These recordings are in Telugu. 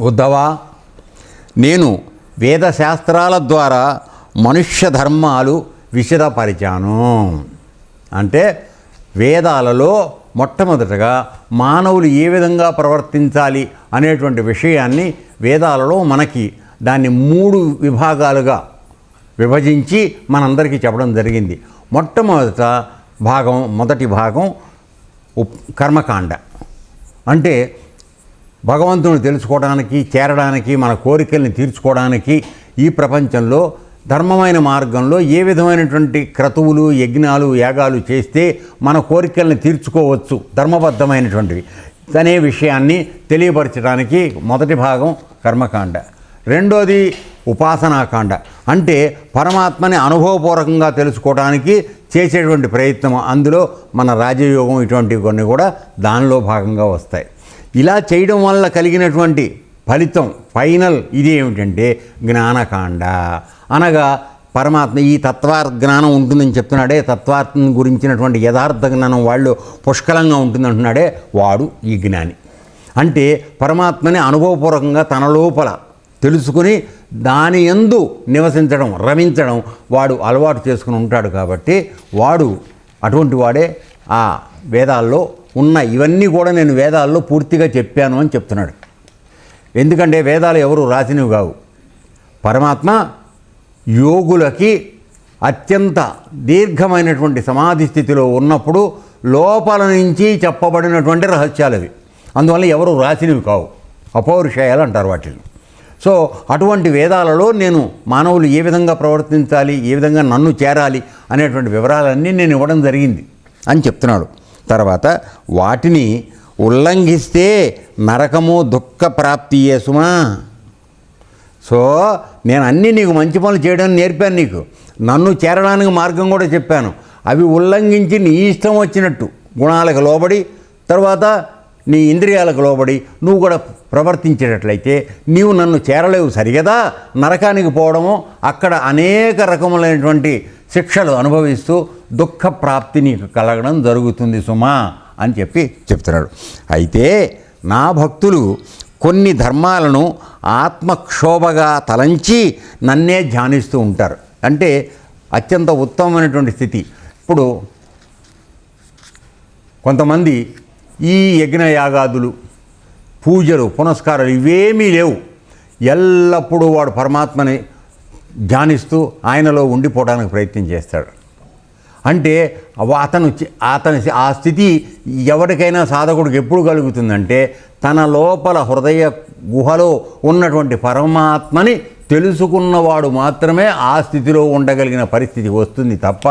ఉద్ధవా నేను వేదశాస్త్రాల ద్వారా మనుష్య ధర్మాలు విశదపరిచాను. అంటే వేదాలలో మొట్టమొదటగా మానవులు ఏ విధంగా ప్రవర్తించాలి అనేటువంటి విషయాన్ని వేదాలలో మనకి దాన్ని మూడు విభాగాలుగా విభజించి మనందరికీ చెప్పడం జరిగింది. మొట్టమొదట భాగం మొదటి భాగం ఉప్ కర్మకాండ. అంటే భగవంతుని తెలుసుకోవడానికి చేరడానికి మన కోరికల్ని తీర్చుకోవడానికి ఈ ప్రపంచంలో ధర్మమైన మార్గంలో ఏ విధమైనటువంటి క్రతువులు యజ్ఞాలు యాగాలు చేస్తే మన కోరికల్ని తీర్చుకోవచ్చు ధర్మబద్ధమైనటువంటివి. అనే విషయాన్ని తెలియపరచడానికి మొదటి భాగం కర్మకాండ. రెండోది ఉపాసనాకాండ. అంటే పరమాత్మని అనుభవపూర్వకంగా తెలుసుకోవడానికి చేసేటువంటి ప్రయత్నం అందులో మన రాజయోగం ఇటువంటివి కొన్ని కూడా దానిలో భాగంగా వస్తాయి. ఇలా చేయడం వల్ల కలిగినటువంటి ఫలితం ఫైనల్ ఇది ఏమిటంటే జ్ఞానకాండ. అనగా పరమాత్మ ఈ తత్వార్థ జ్ఞానం ఉంటుందని చెప్తున్నాడే తత్వార్థం గురించినటువంటి యథార్థ జ్ఞానం వాళ్ళు పుష్కలంగా ఉంటుంది అంటున్నాడే వాడు ఈ జ్ఞాని. అంటే పరమాత్మని అనుభవపూర్వకంగా తన లోపల తెలుసుకుని దాని ఎందు నివసించడం రమించడం వాడు అలవాటు చేసుకుని ఉంటాడు కాబట్టి వాడు అటువంటి వాడే ఆ వేదాల్లో ఉన్న ఇవన్నీ కూడా నేను వేదాల్లో పూర్తిగా చెప్పాను అని చెప్తున్నాడు. ఎందుకంటే వేదాలు ఎవరు రాసినవి కావు. పరమాత్మ యోగులకి అత్యంత దీర్ఘమైనటువంటి సమాధి స్థితిలో ఉన్నప్పుడు లోపల నుంచి చెప్పబడినటువంటి రహస్యాలు అవి. అందువల్ల ఎవరు రాసినవి కావు. అపౌరుషయాలు అంటారు వాటిని. సో అటువంటి వేదాలలో నేను మానవులు ఏ విధంగా ప్రవర్తించాలి ఏ విధంగా నన్ను చేరాలి అనేటువంటి వివరాలన్నీ నేను ఇవ్వడం జరిగింది అని చెప్తున్నాడు. తర్వాత వాటిని ఉల్లంఘిస్తే నరకము దుఃఖ ప్రాప్తియే సుమా సో నేను అన్నీ నీకు మంచి పనులు చేయడం నేర్పాను నీకు. నన్ను చేరడానికి మార్గం కూడా చెప్పాను. అవి ఉల్లంఘించి నీ ఇష్టం వచ్చినట్టు. గుణాలకు లోబడి తర్వాత నీ ఇంద్రియాలకు లోబడి నువ్వు కూడా ప్రవర్తించేటట్లయితే నీవు నన్ను చేరలేవు సరిగదా? నరకానికి పోవడము అక్కడ అనేక రకములైనటువంటి శిక్షలు అనుభవిస్తూ దుఃఖ ప్రాప్తి నీకు కలగడం జరుగుతుంది సుమా అని చెప్పి చెప్తున్నాడు. అయితే నా భక్తులు కొన్ని ధర్మాలను ఆత్మక్షోభగా తలంచి నన్నే ధ్యానిస్తూ ఉంటారు. అంటే అత్యంత ఉత్తమమైనటువంటి స్థితి. ఇప్పుడు కొంతమంది ఈ యజ్ఞయాగాదులు పూజలు పునస్కారాలు ఇవేమీ లేవు. ఎల్లప్పుడూ వాడు పరమాత్మని ధ్యానిస్తూ ఆయనలో ఉండిపోవడానికి ప్రయత్నం చేస్తాడు. అంటే అతను చి- అతని ఆ స్థితి ఎవరికైనా సాధకుడికి ఎప్పుడు కలుగుతుందంటే తన లోపల హృదయ గుహలో ఉన్నటువంటి పరమాత్మని తెలుసుకున్నవాడు మాత్రమే ఆ స్థితిలో ఉండగలిగిన పరిస్థితి వస్తుంది తప్ప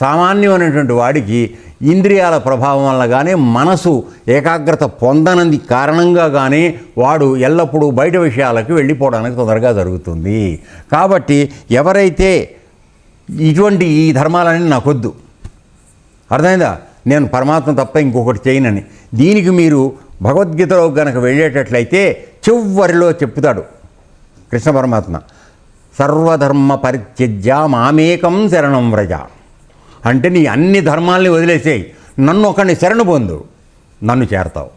సామాన్యమైనటువంటి వాడికి ఇంద్రియాల ప్రభావం వల్ల కానీ మనసు ఏకాగ్రత పొందనంది కారణంగా కానీ వాడు ఎల్లప్పుడూ బయట విషయాలకు వెళ్ళిపోవడానికి తొందరగా జరుగుతుంది. కాబట్టి ఎవరైతే ఇటువంటి ఈ ధర్మాలని నాకొద్దు. అర్థమైందా? నేను పరమాత్మ తప్ప ఇంకొకటి చేయనని. దీనికి మీరు భగవద్గీతలో కనుక వెళ్ళేటట్లయితే చివరిలో చెప్తాడు కృష్ణ పరమాత్మ. సర్వధర్మ పరిత్యజ్య మామేకం శరణం వ్రజ. అంటే నీ అన్ని ధర్మాల్ని వదిలేసేయి. నన్ను ఒకరిని శరణు పొందు. నన్ను చేరతావు.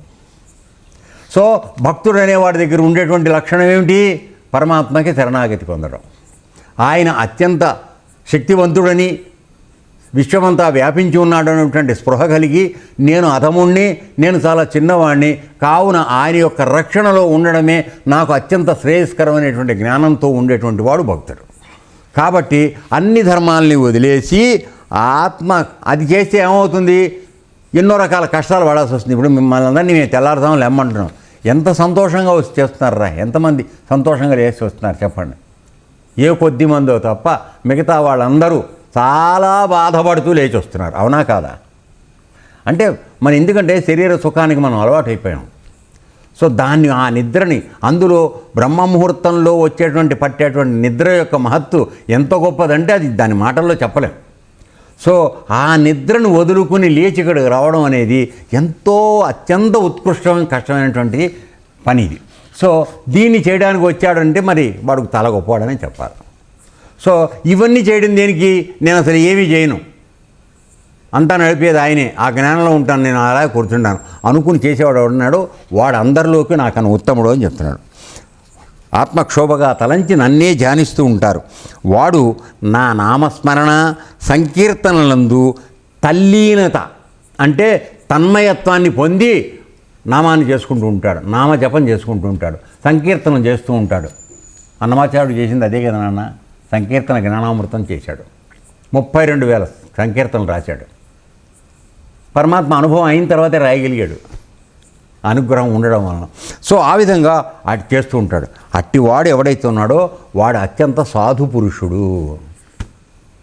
సో భక్తుడు అనేవాడి దగ్గర ఉండేటువంటి లక్షణం ఏమిటి? పరమాత్మకి శరణాగతి పొందడం. ఆయన అత్యంత శక్తివంతుడని విశ్వమంతా వ్యాపించి ఉన్నాడు అనేటువంటి స్పృహ కలిగి నేను అధముణ్ణి నేను చాలా చిన్నవాణ్ణి. కావున ఆయన యొక్క రక్షణలో ఉండడమే నాకు అత్యంత శ్రేయస్కరమైనటువంటి జ్ఞానంతో ఉండేటువంటి వాడు భక్తుడు. కాబట్టి అన్ని ధర్మాల్ని వదిలేసి ఆత్మ అది చేస్తే ఏమవుతుంది? ఎన్నో రకాల కష్టాలు పడాల్సి వస్తుంది. ఇప్పుడు మిమ్మల్ని అందరినీ మేము తెల్లారుతాం లెమ్మంటున్నాం ఎంత సంతోషంగా వచ్చి చేస్తున్నారా ఎంతమంది సంతోషంగా లేచి వస్తున్నారు చెప్పండి. ఏ కొద్ది మందో తప్ప మిగతా వాళ్ళందరూ చాలా బాధపడుతూ లేచి వస్తున్నారు. అవునా కాదా? అంటే మన ఎందుకంటే శరీర సుఖానికి మనం అలవాటు అయిపోయాం సో దాన్ని ఆ నిద్రని అందులో బ్రహ్మ ముహూర్తంలో వచ్చేటువంటి పట్టేటువంటి నిద్ర యొక్క మహత్తు ఎంత గొప్పదంటే అది దాని మాటల్లో చెప్పలేం. సో ఆ నిద్రను వదులుకుని లేచి ఇక్కడికి రావడం అనేది ఎంతో అత్యంత ఉత్కృష్టమైన కష్టమైనటువంటి పని ఇది. సో దీన్ని చేయడానికి వచ్చాడంటే మరి వాడికి తల గొప్పవాడని చెప్పాలి. సో ఇవన్నీ చేయడం దేనికి? నేను అసలు ఏమీ చేయను. అంతా నడిపేది ఆయనే. ఆ జ్ఞానంలో ఉంటాను నేను అలా కూర్చుంటాను. అనుకుని చేసేవాడు ఉన్నాడు వాడు అందరిలోకి నాకన్నా ఉత్తముడు అని చెప్తున్నాడు. ఆత్మక్షోభగా తలంచి నన్నే ధ్యానిస్తూ ఉంటారు. వాడు నా నామస్మరణ సంకీర్తనలందు తల్లీనత అంటే తన్మయత్వాన్ని పొంది నామాన్ని చేసుకుంటూ ఉంటాడు. నామ జపం చేసుకుంటూ ఉంటాడు. సంకీర్తనం చేస్తూ ఉంటాడు. అన్నమాచార్యుడు చేసింది అదే కదా నాన్న? సంకీర్తన జ్ఞానామృతం చేశాడు. ముప్పై రెండు వేల సంకీర్తనలు రాశాడు. పరమాత్మ అనుభవం అయిన తర్వాతే రాయగలిగాడు. అనుగ్రహం ఉండడం వలన. సో ఆ విధంగా అటు చేస్తూ ఉంటాడు. అట్టి వాడు ఎవడైతే ఉన్నాడో వాడు అత్యంత సాధు పురుషుడు.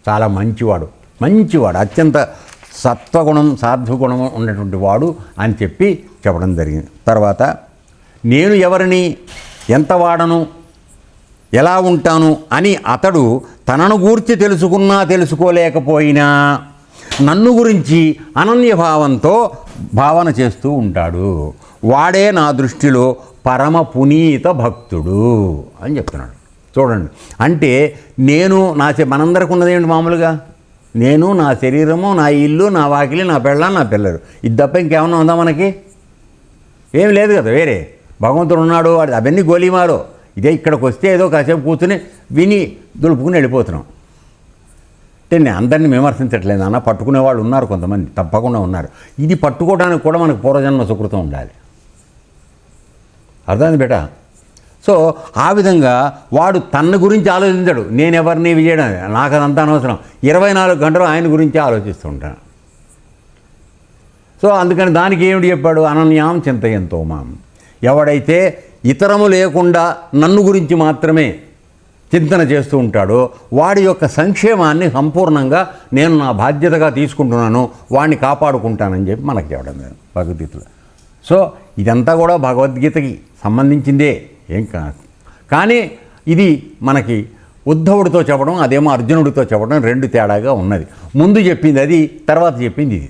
చాలా మంచివాడు. మంచివాడు. అత్యంత సత్వగుణం సాధ్వగుణం ఉన్నటువంటి వాడు అని చెప్పి చెప్పడం జరిగింది. తర్వాత నేను ఎవరిని ఎంత వాడను ఎలా ఉంటాను అని అతడు తనను గూర్చి తెలుసుకున్నా తెలుసుకోలేకపోయినా నన్ను గురించి అనన్యభావంతో భావన చేస్తూ ఉంటాడు. వాడే నా దృష్టిలో పరమ పునీత భక్తుడు అని చెప్తున్నాడు. చూడండి. అంటే నేను నా మనందరికి ఉన్నదేంటి మామూలుగా? నేను నా శరీరము నా ఇల్లు నా వాకిలి నా పెళ్ళ నా పిల్లలు. ఇది తప్ప ఇంకేమన్నా ఉందా మనకి? ఏం లేదు కదా వేరే. భగవంతుడు ఉన్నాడు వాడు అవన్నీ గోలీమారో. ఇదే ఇక్కడికి వస్తే ఏదో కాసేపు కూర్చుని విని దులుపుకుని వెళ్ళిపోతున్నాం. అంటే నేను అందరిని విమర్శించట్లేదు అన్న పట్టుకునే వాళ్ళు ఉన్నారు కొంతమంది తప్పకుండా ఉన్నారు. ఇది పట్టుకోవడానికి కూడా మనకు పూర్వజన్మ సుకృతం ఉండాలి. అర్థమైంది బేట? సో ఆ విధంగా వాడు తన గురించి ఆలోచించాడు. నేను ఎవరిని చేయడం? నాకు అదంతా అనవసరం. ఇరవై నాలుగు గంటలు ఆయన గురించి ఆలోచిస్తూ ఉంటాను. సో అందుకని దానికి ఏమిటి చెప్పాడు? అనన్యాం చింతయంతో మాం. ఎవడైతే ఇతరము లేకుండా నన్ను గురించి మాత్రమే చింతన చేస్తూ ఉంటాడో వాడి యొక్క సంక్షేమాన్ని సంపూర్ణంగా నేను నా బాధ్యతగా తీసుకుంటున్నాను వాడిని కాపాడుకుంటానని చెప్పి మనకు చెప్పడం లేదు. భగవద్గీతలో. సో ఇదంతా కూడా భగవద్గీతకి సంబంధించిందే. ఏం కా కానీ ఇది మనకి ఉద్ధవుడితో చెప్పడం అదేమో అర్జునుడితో చెప్పడం రెండు తేడాగా ఉన్నది. ముందు చెప్పింది అది తర్వాత చెప్పింది ఇది.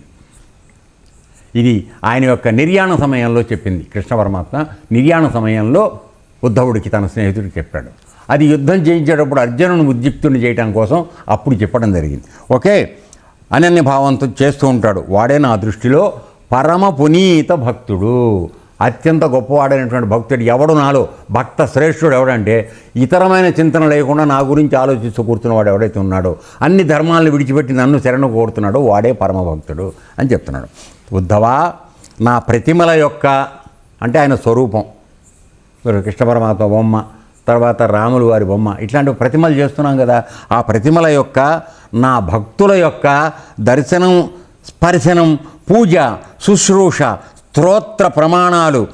ఇది ఆయన యొక్క నిర్యాణ సమయంలో చెప్పింది కృష్ణ పరమాత్మ. నిర్యాణ సమయంలో ఉద్ధవుడికి తన స్నేహితుడికి చెప్పాడు. అది యుద్ధం చేయించేటప్పుడు అర్జునుని ఉద్యుక్తుని చేయడం కోసం అప్పుడు చెప్పడం జరిగింది. ఓకే అనన్య భావంతో చేస్తూ ఉంటాడు. వాడే నా దృష్టిలో పరమ పునీత భక్తుడు. అత్యంత గొప్పవాడైనటువంటి భక్తుడు ఎవడు నాలో? భక్త శ్రేష్ఠుడు ఎవడంటే ఇతరమైన చింతన లేకుండా నా గురించి ఆలోచిస్తూ కూర్చున్నవాడు ఎవడైతే ఉన్నాడో అన్ని ధర్మాలను విడిచిపెట్టి నన్ను శరణు కోరుతున్నాడో వాడే పరమ భక్తుడు అని చెప్తున్నాడు. ఉద్ధవా నా ప్రతిమల యొక్క అంటే ఆయన స్వరూపం. కృష్ణ పరమాత్మ బొమ్మ తర్వాత రాములు వారి బొమ్మ ఇట్లాంటి ప్రతిమలు చేస్తున్నాం కదా. ఆ ప్రతిమల యొక్క నా భక్తుల యొక్క దర్శనం స్పర్శనం పూజ శుశ్రూష స్తోత్ర ప్రమాణాలు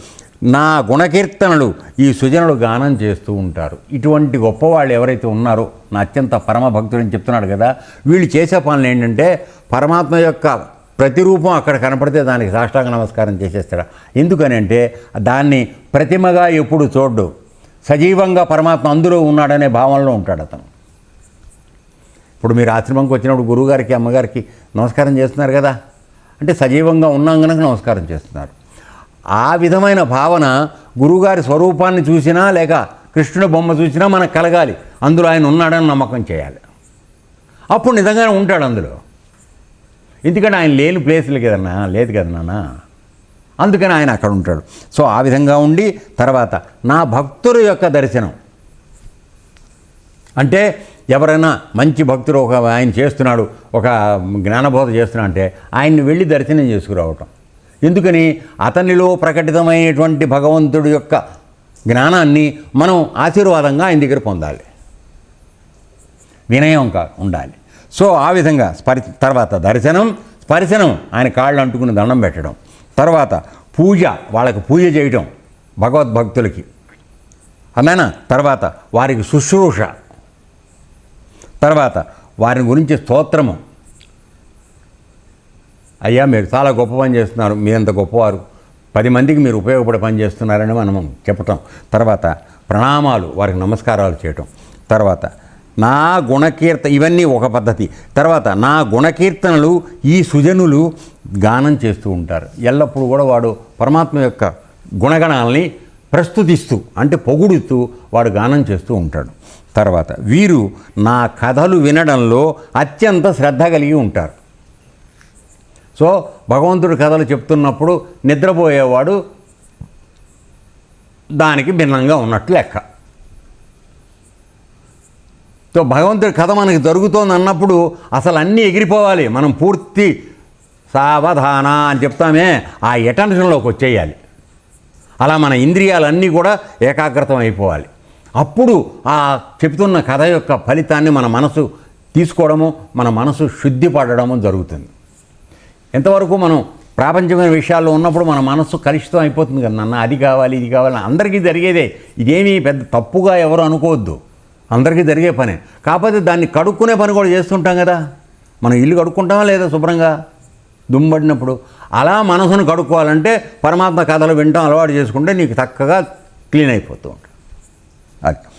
నా గుణకీర్తనలు ఈ సుజనులు గానం చేస్తూ ఉంటారు. ఇటువంటి గొప్పవాళ్ళు ఎవరైతే ఉన్నారో నా అత్యంత పరమ భక్తుడని చెప్తున్నాడు కదా వీళ్ళు చేసే పనులు ఏంటంటే పరమాత్మ యొక్క ప్రతిరూపం అక్కడ కనపడితే దానికి సాష్టాంగ నమస్కారం చేసేస్తాడు? ఎందుకని అంటే దాన్ని ప్రతిమగా ఎప్పుడు చూడ్డు. సజీవంగా పరమాత్మ అందులో ఉన్నాడనే భావనలో ఉంటాడు అతను. ఇప్పుడు మీరు ఆశ్రమంకి వచ్చినప్పుడు గురువుగారికి అమ్మగారికి నమస్కారం చేస్తున్నారు కదా? అంటే సజీవంగా ఉన్నాం కనుక నమస్కారం చేస్తున్నారు. ఆ విధమైన భావన గురువుగారి స్వరూపాన్ని చూసినా లేక కృష్ణుడి బొమ్మ చూసినా మనకు కలగాలి. అందులో ఆయన ఉన్నాడని నమ్మకం చేయాలి. అప్పుడు నిజంగానే ఉంటాడు అందులో. ఎందుకంటే ఆయన లేని ప్లేసులు కదన్నా లేదు కదా నాన్న. అందుకని ఆయన అక్కడ ఉంటాడు. సో ఆ విధంగా ఉండి తర్వాత నా భక్తుల యొక్క దర్శనం. అంటే ఎవరైనా మంచి భక్తుడు ఒక ఆయన చేస్తున్నాడు ఒక జ్ఞానబోధ చేస్తున్నా అంటే ఆయన్ని వెళ్ళి దర్శనం చేసుకురావటం. ఎందుకని? అతనిలో ప్రకటితమైనటువంటి భగవంతుడి యొక్క జ్ఞానాన్ని మనం ఆశీర్వాదంగా ఆయన దగ్గర పొందాలి. వినయం కా ఉండాలి. సో ఆ విధంగా స్పరి తర్వాత దర్శనం స్పర్శనం ఆయన కాళ్ళు అంటుకుని దండం పెట్టడం. తర్వాత పూజ వాళ్ళకి పూజ చేయటం భగవద్భక్తులకి. అన్నానా తర్వాత వారికి శుశ్రూష. తర్వాత వారిని గురించి స్తోత్రము. అయ్యా మీరు చాలా గొప్ప పని చేస్తున్నారు. మీరంత గొప్పవారు. పది మందికి మీరు ఉపయోగపడే పని చేస్తున్నారని మనం చెప్పటం. తర్వాత ప్రణామాలు వారికి నమస్కారాలు చేయటం. తర్వాత నా గుణకీర్త ఇవన్నీ ఒక పద్ధతి. తర్వాత నా గుణకీర్తనలు ఈ సుజనులు గానం చేస్తూ ఉంటారు. ఎల్లప్పుడూ కూడా వాడు పరమాత్మ యొక్క గుణగణాలని ప్రస్తుతిస్తూ అంటే పొగుడుతూ వాడు గానం చేస్తూ ఉంటాడు. తర్వాత వీరు నా కథలు వినడంలో అత్యంత శ్రద్ధ కలిగి ఉంటారు. సో భగవంతుడి కథలు చెప్తున్నప్పుడు నిద్రపోయేవాడు దానికి భిన్నంగా ఉన్నట్లు లెక్క. సో భగవంతుడి కథ మనకి జరుగుతోంది అన్నప్పుడు అసలు అన్నీ ఎగిరిపోవాలి. మనం పూర్తి సావధాన అని చెప్తామే. ఆ ఎటెన్షన్లోకి వచ్చేయాలి. అలా మన ఇంద్రియాలన్నీ కూడా ఏకాగ్రతం అయిపోవాలి. అప్పుడు ఆ చెప్తున్న కథ యొక్క ఫలితాన్ని మన మనసు తీసుకోవడము మన మనసు శుద్ధి పడడము జరుగుతుంది. ఎంతవరకు మనం ప్రాపంచమైన విషయాల్లో ఉన్నప్పుడు మన మనస్సు కలుషితం అయిపోతుంది కదా నాన్న అది కావాలి ఇది కావాలి అందరికీ జరిగేదే. ఇదేమీ పెద్ద తప్పుగా ఎవరు అనుకోవద్దు. అందరికీ జరిగే పనే. కాకపోతే దాన్ని కడుక్కునే పని కూడా చేస్తుంటాం కదా. మనం ఇల్లు కడుక్కుంటామా లేదా శుభ్రంగా? దుమ్మడినప్పుడు అలా మనసును కడుక్కోవాలంటే పరమాత్మ కథలు వింటాం అలవాటు చేసుకుంటే నీకు చక్కగా క్లీన్ అయిపోతూ ఉంటుంది అది.